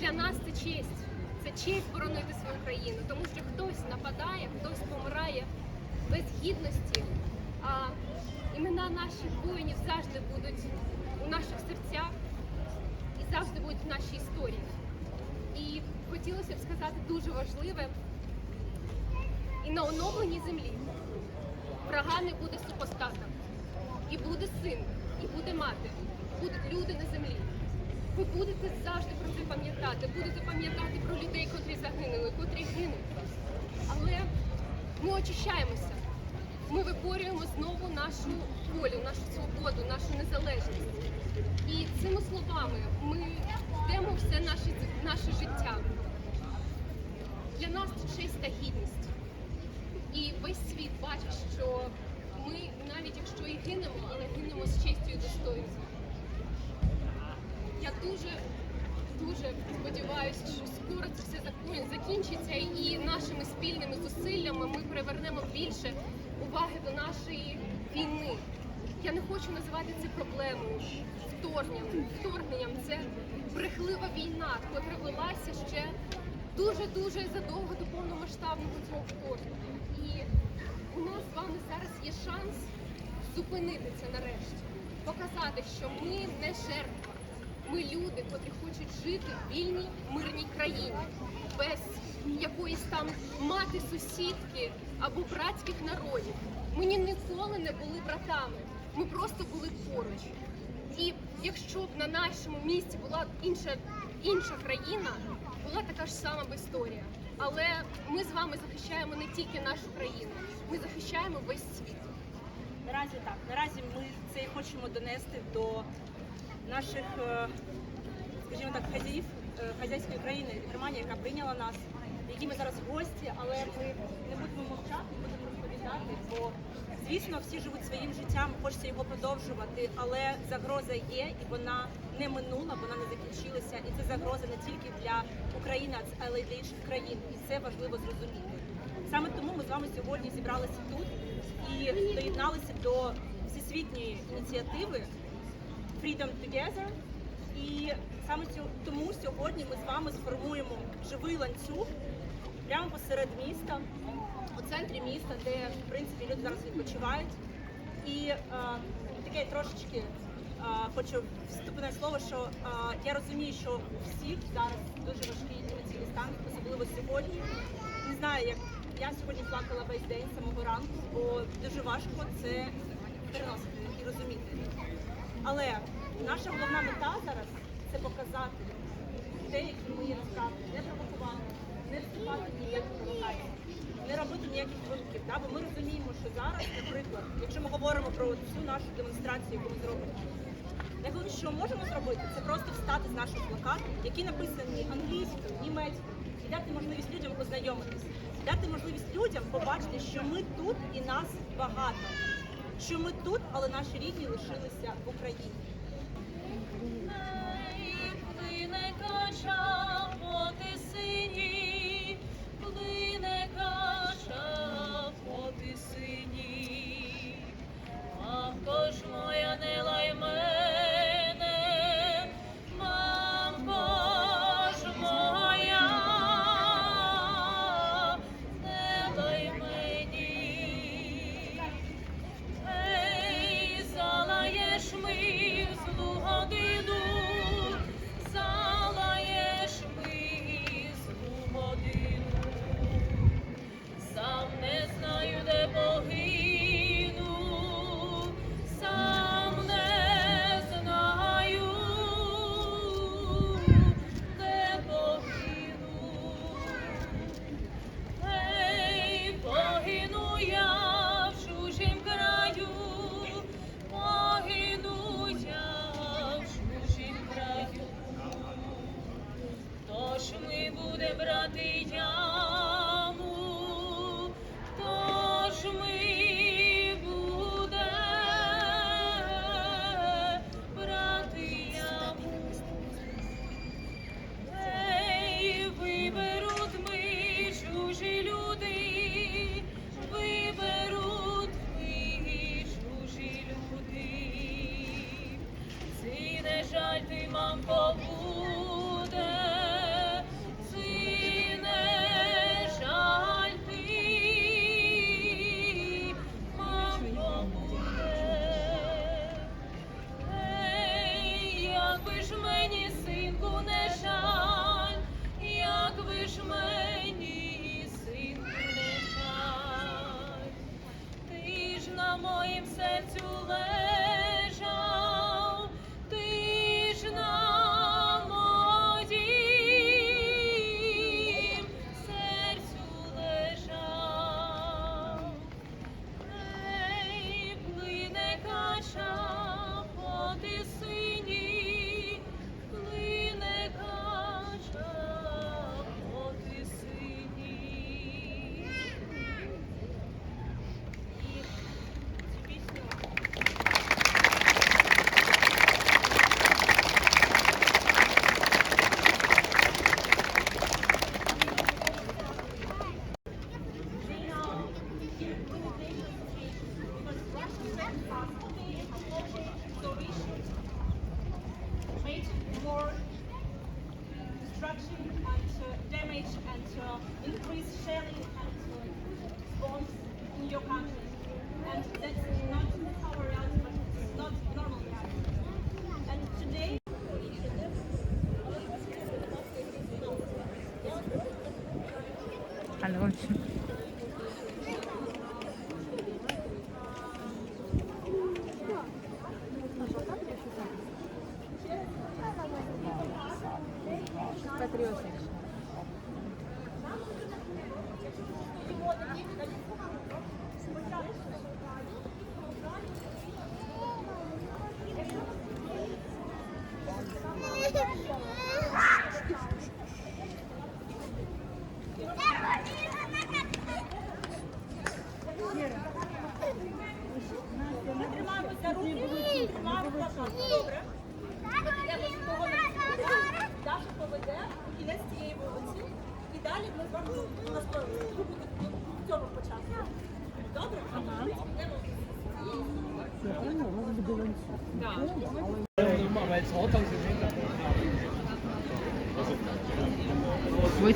Для нас це честь. Це честь боронити свою країну, тому що хтось нападає, хтось помирає без гідності. А імена наших воїнів завжди будуть у наших серцях і завжди будуть в нашій історії. І хотілося б сказати дуже важливе. І на оновленій землі врага не буде супостата. І буде син, і буде мати, будуть люди на землі. Ви будете завжди про це пам'ятати, будете пам'ятати про людей, котрі загинули, котрі гинуть. Але ми очищаємося. Ми виборюємо знову нашу волю, нашу свободу, нашу незалежність. І цими словами ми йдемо все наше, наше життя. Для нас це честь та гідність. І весь світ бачить, що ми навіть якщо і гинемо, але гинемо з честю і достоинством. Я дуже дуже сподіваюся, що скоро це все закінчиться, і нашими спільними зусиллями ми привернемо більше уваги до нашої війни. Я не хочу називати це проблемою, вторгненням. Вторгненням це брехлива війна, котра велася ще дуже дуже задовго до повномасштабного цього вторгнення. І у нас з вами зараз є шанс зупинити це нарешті, показати, що ми не жертва. Ми люди, котрі хочуть жити в вільній мирній країні, без якоїсь там мати сусідки або братських народів. Ми ніколи не були братами. Ми просто були поруч. І якщо б на нашому місці була інша інша країна, була така ж сама б історія. Але ми з вами захищаємо не тільки нашу країну, ми захищаємо весь світ. Наразі так. Наразі ми це хочемо донести до наших, е, скажімо так, хазяїв е, хазяйської країни Германія, яка прийняла нас, в якій ми зараз гості, але ми не будемо мовчати, будемо розповідати, бо звісно всі живуть своїм життям, хочеться його продовжувати, але загроза є і вона не минула, вона не закінчилася. І це загроза не тільки для України, але й для інших країн. І це важливо зрозуміти. Саме тому ми з вами сьогодні зібралися тут і доєдналися до всесвітньої ініціативи Freedom Together. І саме тому сьогодні ми з вами сформуємо живий ланцюг прямо посеред міста, у центрі міста, де в принципі люди зараз відпочивають. І е, таке трошечки е, хочу вступне слово, що е, я розумію, що у всіх зараз дуже важкий емоційний стан, особливо сьогодні. Не знаю, як я сьогодні плакала весь день самого ранку, бо дуже важко це переносити і розуміти. Але наша головна мета зараз це показати те, які ми є насправді, не провокувати, не вступати в ніякі не робити ніяких дзвонків. Да? Бо ми розуміємо, що зараз, наприклад, якщо ми говоримо про цю нашу демонстрацію, яку ми зробимо, найголовніше, що ми можемо зробити, це просто встати з нашого плакату, які написані англійською, німецькою, і дати можливість людям познайомитись, дати можливість людям побачити, що ми тут і нас багато, що ми тут, але наші рідні лишилися в Україні.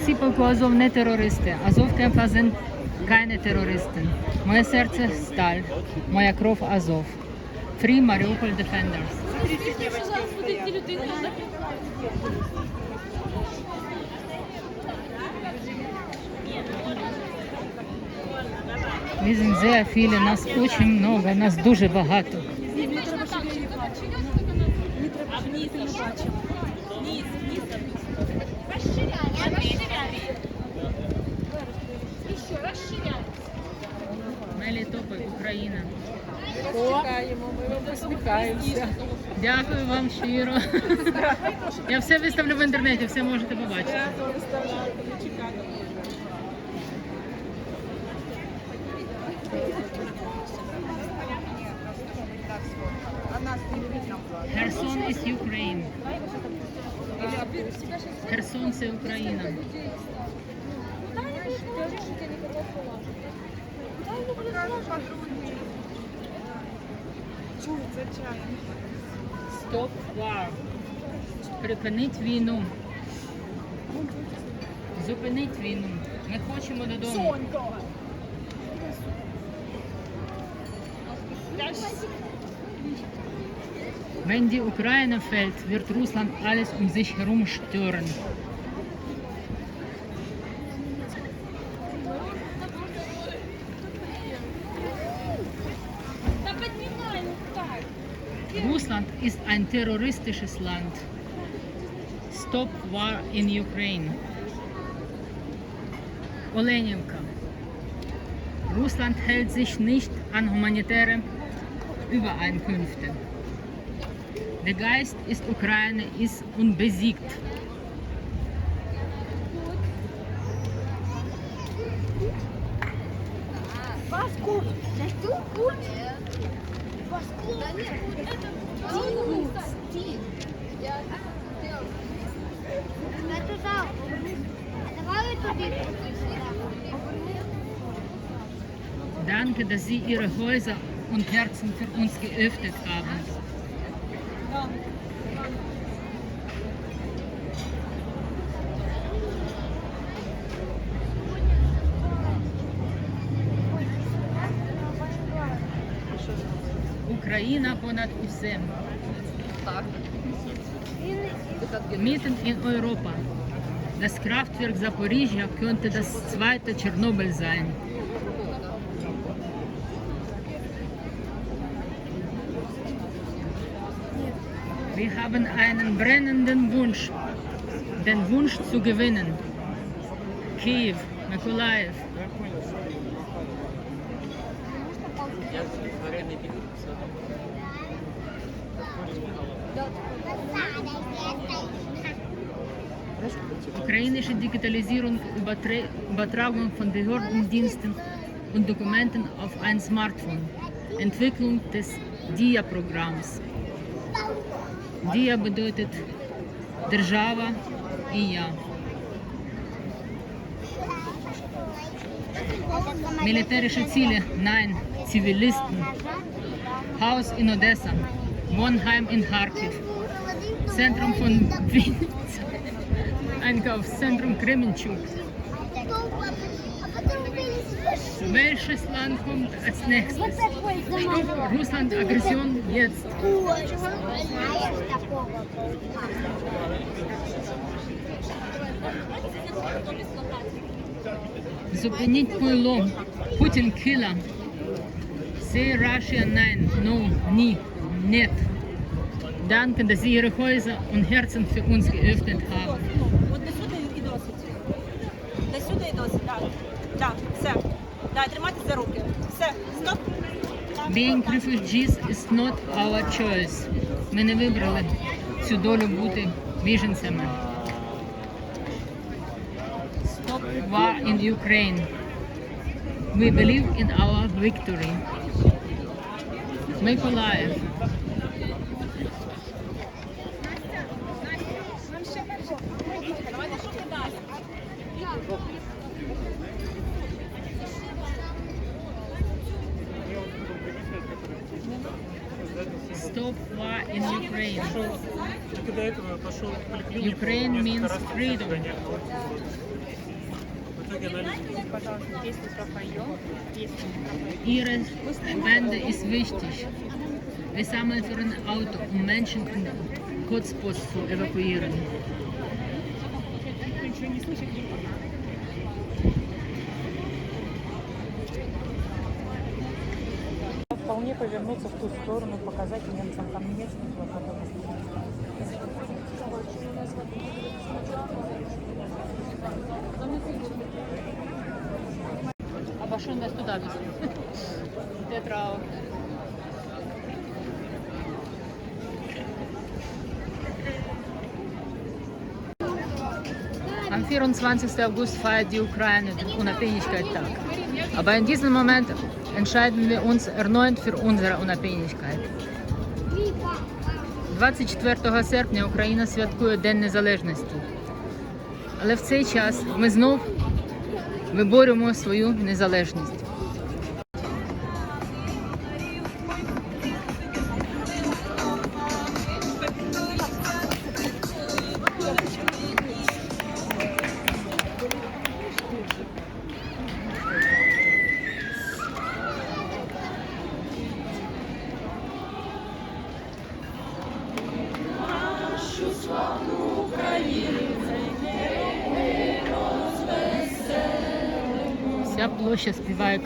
Бойці полку Азов не терористи. Азов sind keine Terroristen. Моє серце сталь, моя кров Азов. Free Mariupol Defenders. Sehr viele, нас очень много, нас дуже багато. Україна. Чекаємо, ми вам посміхаємося. Дякую вам щиро. Я все виставлю в інтернеті, все можете побачити. Херсон is Ukraine. Херсон це Україна. Чується чаєм. Stop війну. Зупиніть війну. Ми хочемо додому. Wenn die Ukraine fällt, wird Russland alles um sich herum stören. Ist ein terroristisches Land. Stop war in Ukraine. Olenivka. Russland hält sich nicht an humanitäre Übereinkünfte. Der Geist ist Ukraine ist unbesiegt. Was gut? Hast du gut? Was gut? Да нет, это Дин. Дин. Я сделал. Это да. Давай туди. Danke, dass Sie Ihre Häuser und Herzen für uns geöffnet haben. Україна понад усе. Mitten in Europa. Das Kraftwerk Saporizhia könnte das zweite Tschernobyl sein. Wir haben einen brennenden Wunsch, den Wunsch zu gewinnen. Kiew, Mykolaiv. Я Ukrainische Digitalisierung, Übertre- Übertragung von Behördendiensten und Dokumenten auf ein Smartphone. Entwicklung des DIA-Programms. DIA bedeutet Держава і я. Militärische Ziele, nein, Zivilisten. Haus in Odessa, Wohnheim in Kharkiv, Zentrum von Wien, Einkaufszentrum Kremenchuk. Welches Land kommt als nächstes? Stopp Russland Aggression jetzt. Знаєш такого? Зупиніть Пуйло. Путін кiller. Say Russia nein. No. Nie. Нет. Danke, dass Sie Ihre Häuser und Herzen für uns geöffnet haben. От до сюди і досить. До сюди і досить, так. Так, все. Так, тримайтесь за руки. Все, стоп. Being refugees is not our choice. Ми не вибрали цю долю бути біженцями. Stop war in Ukraine. We believe in our victory. Миколаїв. Stop war in Ukraine. Только до этого пошел в поликлинику. Ukraine несколько means раз freedom. Ihre Spende ist wichtig. Wir sammeln für ein Auto, um Menschen in Hotspots zu evakuieren. Вполне повернуться в ту сторону, показать немцам там местных, а Обошел нас туда без. Тетрау. Am 24. August feiert die Ukraine den Unabhängigkeitstag. Aber in diesem Moment entscheiden wir uns erneut für unsere Unabhängigkeit. 24 серпня Україна святкує День Незалежності. Але в цей час ми знов виборюємо свою незалежність. площа співає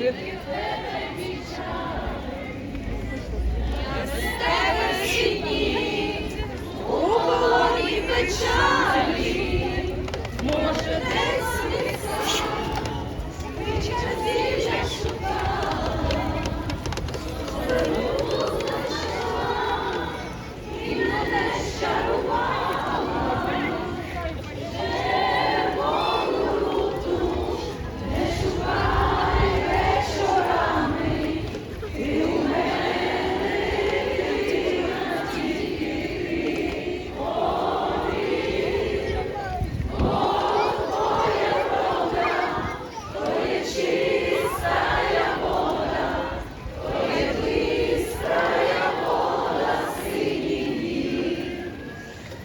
тобі. Я з Тебе щині, у полоні печалі.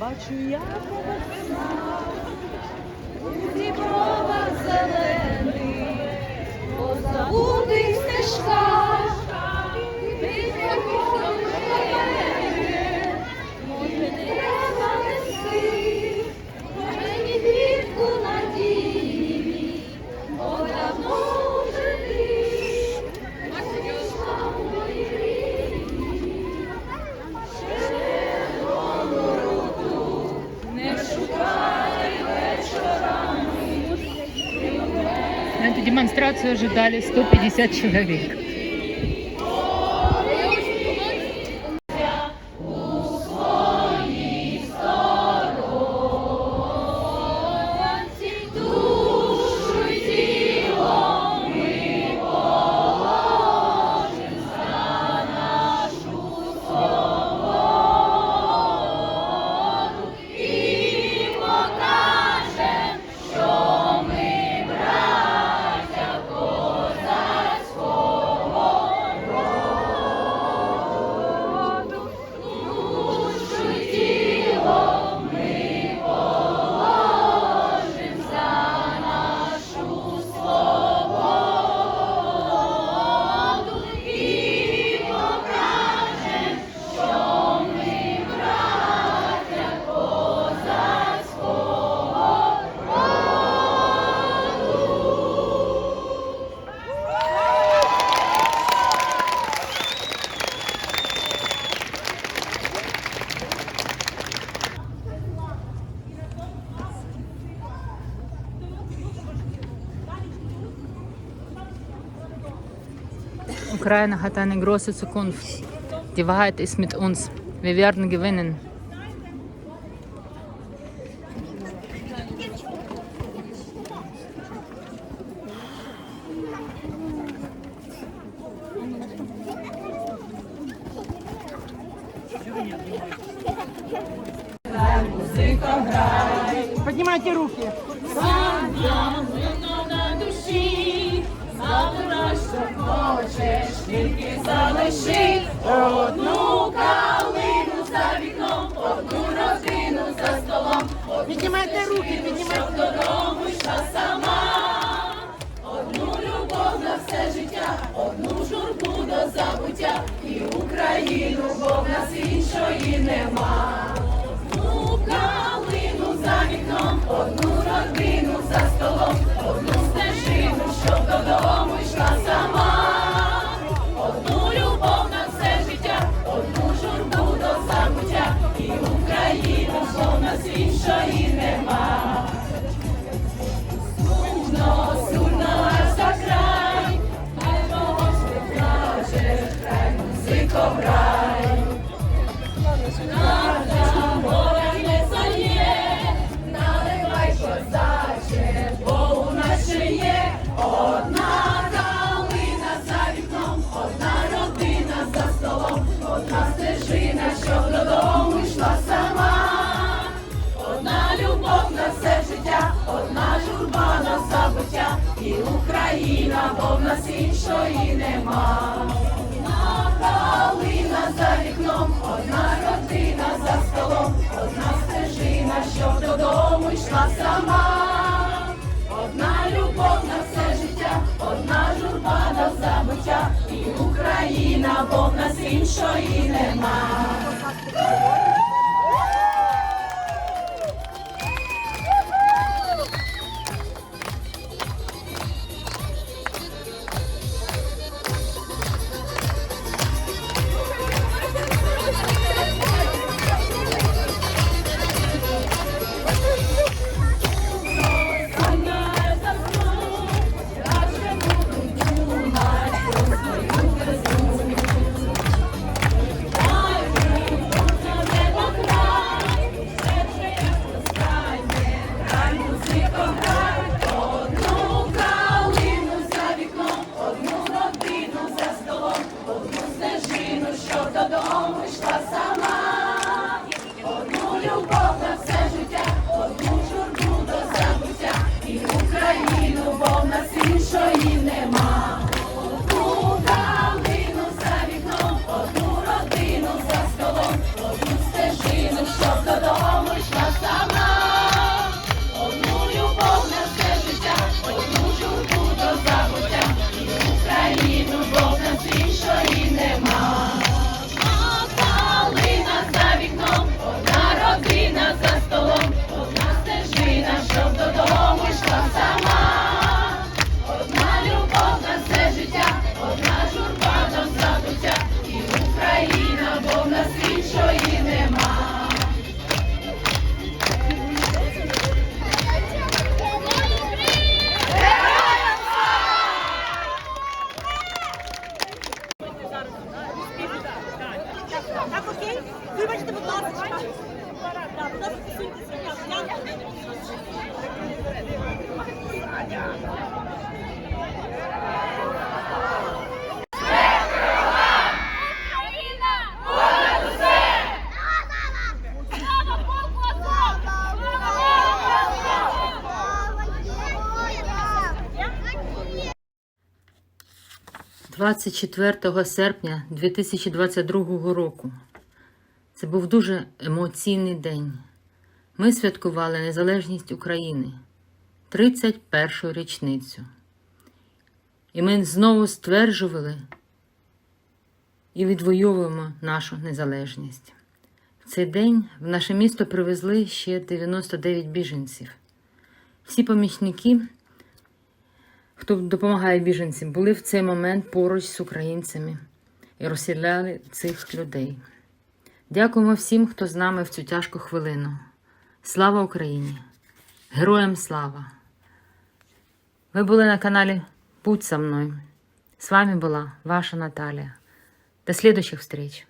Калину. Забутих стежках, може Демонстрацию ожидали 150 человек. Ukraine hat eine große Zukunft. Die Wahrheit ist mit uns. Wir werden gewinnen. все життя, одну журбу до забуття, і Україну, бо в нас іншої нема. Одну калину за вікном, одну родину за столом, одну стежину, щоб додому. Наша море не сальє, наливай, що заче, бо у є одна калина за вікном, одна родина за столом, одна стежина, що додому йшла сама, одна любов все життя, одна журба на забуття, і Україна, бо в нас іншої немає. мама, одна любов на все життя, одна журба на забуття, і Україна, бо в нас іншої нема. 24 серпня 2022 року. Це був дуже емоційний день. Ми святкували незалежність України, 31-ю річницю. І ми знову стверджували і відвоюємо нашу незалежність. В цей день в наше місто привезли ще 99 біженців. Всі помічники хто допомагає біженцям, були в цей момент поруч з українцями і розселяли цих людей. Дякуємо всім, хто з нами в цю тяжку хвилину. Слава Україні! Героям слава! Ви були на каналі Будь со мною. З вами була ваша Наталія. До следующих встреч!